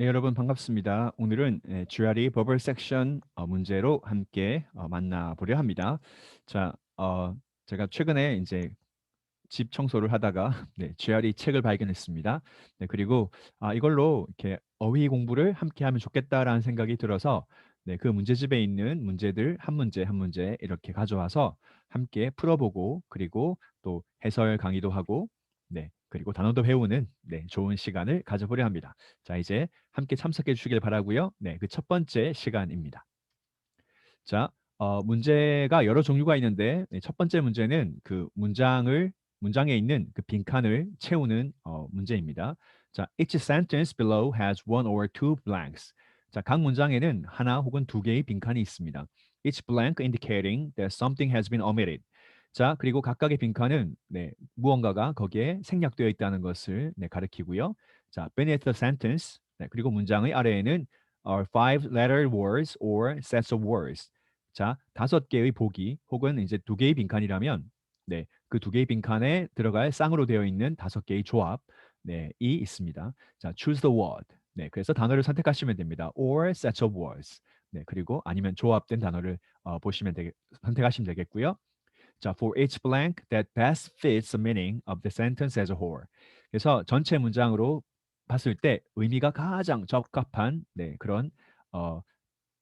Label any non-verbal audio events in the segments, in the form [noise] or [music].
네, 여러분 반갑습니다. 오늘은 예, GRE 버블 섹션 어, 문제로 함께 어, 만나보려 합니다. 자, 어, 제가 최근에 이제 집 청소를 하다가 [laughs] 네, GRE 책을 발견했습니다. 네, 그리고 아, 이걸로 이렇게 어휘 공부를 함께 하면 좋겠다라는 생각이 들어서 네, 그 문제집에 있는 문제들 한 문제 한 문제 이렇게 가져와서 함께 풀어보고 그리고 또 해설 강의도 하고 네, 그리고 단어도 배우는 네, 좋은 시간을 가져보려 합니다. 자, 이제 함께 참석해 주시길 바라고요. 네, 그 첫 번째 시간입니다. 자, 어, 문제가 여러 종류가 있는데 네, 첫 번째 문제는 그 문장을 문장에 있는 그 빈칸을 채우는 어, 문제입니다. 자, each sentence below has one or two blanks. 자, 각 문장에는 하나 혹은 두 개의 빈칸이 있습니다. Each blank indicating that something has been omitted. 자, 그리고 각각의 빈칸은 네, 무언가가 거기에 생략되어 있다는 것을 네, 가리키고요. 자, beneath the sentence. 네, 그리고 문장의 아래에는 are five letter words or sets of words. 자, 다섯 개의 보기 혹은 이제 두 개의 빈칸이라면 네, 그 두 개의 빈칸에 들어갈 쌍으로 되어 있는 다섯 개의 조합 네, 이 있습니다. 자, choose the word. 네, 그래서 단어를 선택하시면 됩니다. or sets of words. 네, 그리고 아니면 조합된 단어를 어, 보시면 되겠, 선택하시면 되겠고요. 자, for each blank that best fits the meaning of the sentence as a whole. 그래서 전체 문장으로 봤을 때 의미가 가장 적합한 네, 그런 어,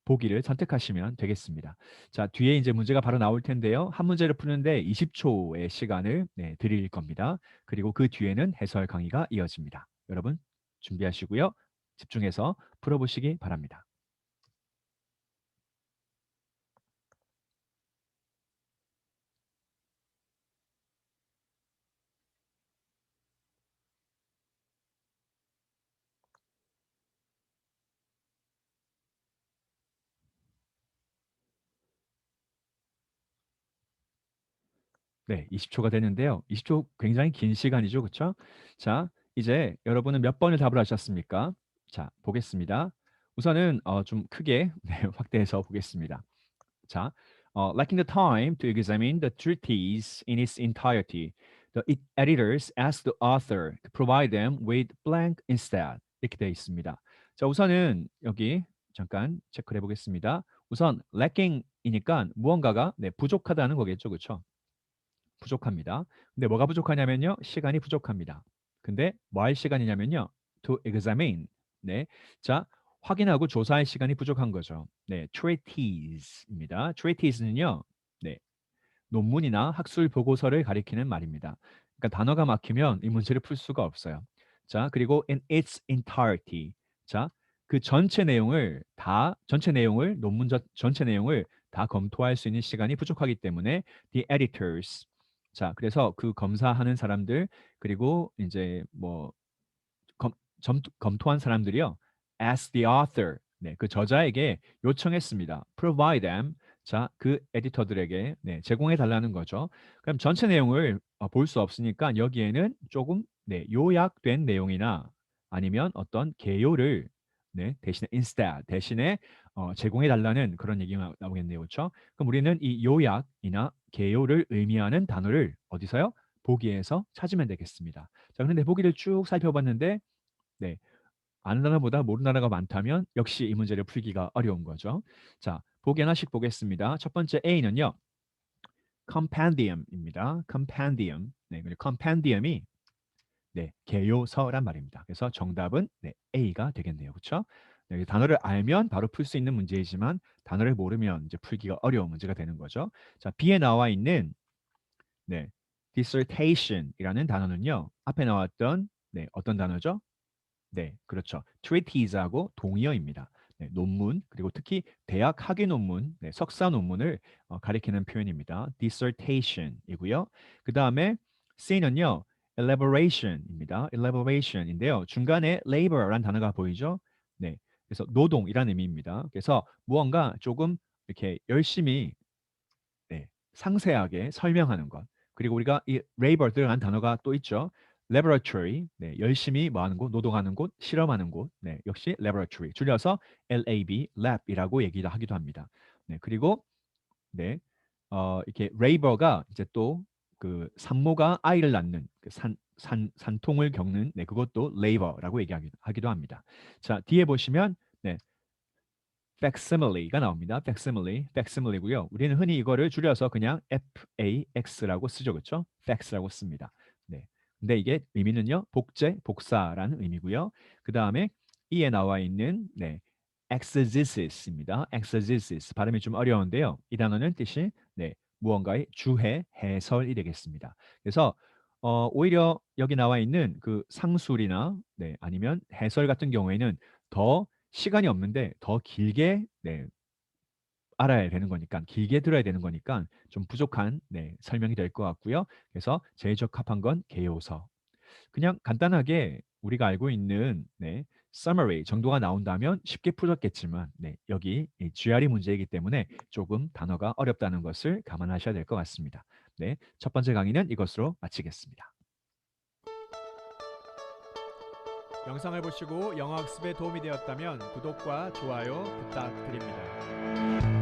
보기를 선택하시면 되겠습니다. 자, 뒤에 이제 문제가 바로 나올 텐데요. 한 문제를 푸는데 20초의 시간을 네, 드릴 겁니다. 그리고 그 뒤에는 해설 강의가 이어집니다. 여러분 준비하시고요. 집중해서 풀어보시기 바랍니다. 네, 20초가 되는데요. 20초 굉장히 긴 시간이죠, 그렇죠? 자, 이제 여러분은 몇 번을 답을 하셨습니까? 자, 보겠습니다. 우선은 어, 좀 크게 네, 확대해서 보겠습니다. 자, 어, lacking the time to examine the treatise in its entirety, the editors asked the author to provide them with blank instead. 이렇게 되어 있습니다. 자, 우선은 여기 잠깐 체크를 해보겠습니다. 우선 lacking이니까 무언가가 네, 부족하다는 거겠죠, 그렇죠? 부족합니다. 근데 뭐가 부족하냐면요. 시간이 부족합니다. 근데 뭐 할 시간이냐면요. to examine. 네. 자, 확인하고 조사할 시간이 부족한 거죠. 네, treatise입니다. treatise는요. 네. 논문이나 학술 보고서를 가리키는 말입니다. 그러니까 단어가 막히면 이 문제를 풀 수가 없어요. 자, 그리고 in its entirety. 자, 그 전체 내용을 다 전체 내용을 논문 전체 내용을 다 검토할 수 있는 시간이 부족하기 때문에 the editors 자, 그래서 그 검사하는 사람들 그리고 이제 뭐 검, 점, 검토한 사람들이요. ask the author. 네, 그 저자에게 요청했습니다. provide them. 자, 그 에디터들에게 네, 제공해 달라는 거죠. 그럼 전체 내용을 어, 볼수 없으니까 여기에는 조금 네, 요약된 내용이나 아니면 어떤 개요를 네, 대신에 instead 대신에 어, 제공해 달라는 그런 얘기가 나오겠네요. 그렇죠? 그럼 우리는 이 요약이나 개요를 의미하는 단어를 어디서요? 보기에서 찾으면 되겠습니다. 자, 그런데 보기를 쭉 살펴봤는데 네. 아는 단어보다 모르는 단어가 많다면 역시 이 문제를 풀기가 어려운 거죠. 자, 보기 하나씩 보겠습니다. 첫 번째 A는요. compendium입니다. compendium. 네, 그리고 compendium이 네, 개요서란 말입니다. 그래서 정답은 네, A가 되겠네요. 그렇죠? 네, 단어를 알면 바로 풀 수 있는 문제이지만 단어를 모르면 이제 풀기가 어려운 문제가 되는 거죠. 자, B에 나와 있는 네, dissertation이라는 단어는요. 앞에 나왔던 네, 어떤 단어죠? 네, 그렇죠. treatise하고 동의어입니다. 네, 논문 그리고 특히 대학 학위 논문, 네, 석사 논문을 어, 가리키는 표현입니다. dissertation이고요. 그 다음에 C는요. elaboration입니다. elaboration인데요. 중간에 labor라는 단어가 보이죠? 네, 그래서 노동이라는 의미입니다. 그래서 무언가 조금 이렇게 열심히 네, 상세하게 설명하는 것. 그리고 우리가 이 labor 들어간 단어가 또 있죠. Laboratory, 네, 열심히 뭐 하는 곳, 노동하는 곳, 실험하는 곳, 네, 역시 laboratory, 줄여서 LAB, lab이라고 얘기를 하기도 합니다. 네, 그리고 네, 어, 이렇게 레이버가 이제 또 그 산모가 아이를 낳는 그 산, 산, 산통을 겪는 네, 그것도 레이버라고 얘기하기도 합니다. 자, 뒤에 보시면 네, facsimile가 나옵니다. facsimile, facsimile고요. 우리는 흔히 이거를 줄여서 그냥 FAX라고 쓰죠. 그렇죠? fax라고 씁니다. 네. 근데 이게 의미는요. 복제, 복사라는 의미고요. 그 다음에 이에 나와 있는 네, exegesis입니다. exegesis 발음이 좀 어려운데요. 이 단어는 뜻이 네, 무언가의 주해, 해설이 되겠습니다. 그래서 어, 오히려 여기 나와 있는 그 상술이나 네, 아니면 해설 같은 경우에는 더 시간이 없는데 더 길게 네, 알아야 되는 거니까 길게 들어야 되는 거니까 좀 부족한 네, 설명이 될 것 같고요. 그래서 제일 적합한 건 개요서. 그냥 간단하게 우리가 알고 있는 네, summary 정도가 나온다면 쉽게 풀었겠지만 네, 여기 이 GRE 문제이기 때문에 조금 단어가 어렵다는 것을 감안하셔야 될 것 같습니다. 네, 첫 번째 강의는 이것으로 마치겠습니다. 영상을 보시고 영어 학습에 도움이 되었다면 구독과 좋아요 부탁드립니다.